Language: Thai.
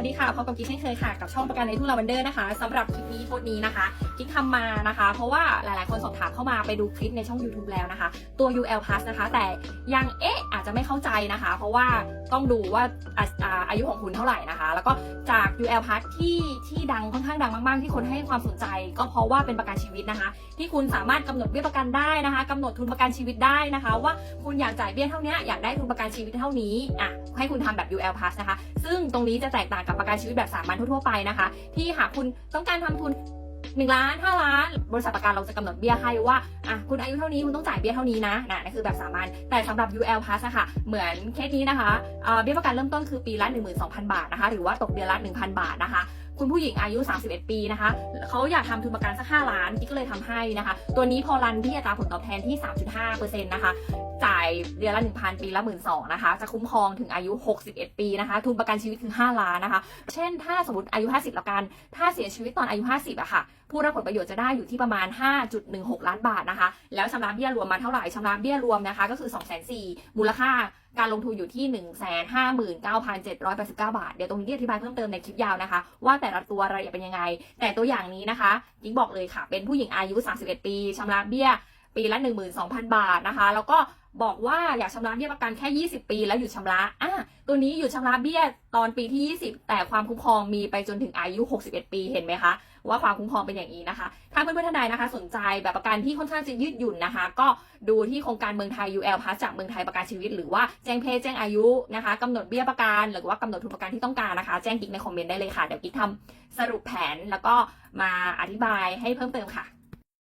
วัสดีค่ะพบกับกิ๊กเช่นเคยค่ะกับช่องประกันในทุ่งลาเวนเดอร์นะคะสำหรับคลิปนี้โพสต์นี้นะคะกิ๊กทำมานะคะ เพราะว่าหลายๆ คนสอบถามเข้ามาไปดูคลิปในช่อง YouTube แล้วนะคะ ตัว UL Plus นะคะ แต่ยังเอ๊ะอาจจะไม่เข้าใจนะคะ เพราะว่าต้องดูว่าอะอ่าอายุของคุณเท่าไหร่นะคะ แล้วก็จาก UL Plus ที่ที่ดังค่อนข้างดังมาก ๆ ที่คนให้ความสนใจ ก็เพราะว่าเป็นประกันชีวิตนะคะ ที่คุณสามารถกำหนดเบี้ยประกันได้นะคะกำหนดทุนประกันชีวิตได้นะคะ ว่าคุณอยากจ่ายเบี้ยเท่านี้อยากได้ทุนประกันชีวิตเท่านี้อะให้คุณทำแบบ UL Plus นะคะ ซึ่งตรงนี้จะแตกต่างกับประกันชีวิตแบบสามัญทั่วๆไปนะคะ ที่หากคุณต้องการทำทุน1ล้าน5ล้าน บริษัทประกันเราจะกำหนดเบี้ยให้ว่าอะคุณอายุเท่านี้คุณต้องจ่ายเบี้ยเท่านี้นะนะนั่นคือแบบสามัญแต่สำหรับ UL Plus อะค่ะเหมือนเคสนี้นะคะเบี้ยประกันเริ่มต้นคือปีละ12,000 บาทนะคะ หรือว่าตกเดือนละ 1,000 บาทนะคะ คุณผู้หญิงอายุ 31 ปีนะคะเขาอยากทำทุนประกันสัก 5 ล้านกิ๊กก็เลยทำให้นะคะ ตัวนี้พอรันที่อัตราผลตอบแทนที่ 3.5%นะคะ จ่ายเดือนละ 1,000 ปีละ 1 2 0 0นะคะ จะคุ้มครองถึงอายุ 61 ปีนะคะ ทุนประกันชีวิตคือ 5 ล้านนะคะ เช่น ถ้าสมมติอายุ 50แล้วกัน ถ้าเสียชีวิตตอนอายุ 50อะค่ะ ผู้รับผลประโยชน์จะได้อยู่ที่ประมาณ 5.16 ล้านบาทนะคะ แล้วชำระเบี้ยรวมมาเท่าไหร่ชำระเบี้ยรวมนะคะ ก็คือ 2 4 0 0 0มูลค่าการลงทุนอยู่ที่ 159,789 บาท เดี๋ยวตรงนี้อธิบายเพิ่มเติมในคลิปยาวนะคะ ว่าแต่ละตัวรายละเอียดเป็นยังไง แต่ตัวอย่างนี้นะคะกิ๊กบอกเลยค่ะ เป็นผู้หญิงอายุ 31 ปีชำระเบี้ย ปีละ 12,000 บาทนะคะ แล้วก็บอกว่าอยากชำระเบี้ยประกันแค่ 20 ปีแล้วหยุดชำระอะตัวนี้หยุดชำระเบี้ยตอนปีที่ 20 แต่ความคุ้มครองมีไปจนถึงอายุ 61 ปีเห็นไหมคะ ว่าความคุ้มครองเป็นอย่างนี้นะคะ ถ้าเพื่อนๆท่านใดนะคะ สนใจแบบประกันที่ค่อนข้างจะยืดหยุ่นนะคะ ก็ดูที่โครงการเมืองไทย UL Plus จากเมืองไทยประกันชีวิต หรือว่าแจ้งเพศแจ้งอายุนะคะกำหนดเบี้ยประกันหรือว่ากำหนดทุนประกันที่ต้องการนะคะ แจ้งกิ๊กในคอมเมนต์ได้เลยค่ะเดี๋ยวกิ๊กทำสรุปแผนแล้วก็มาอธิบายให้เพิ่มเติมค่ะ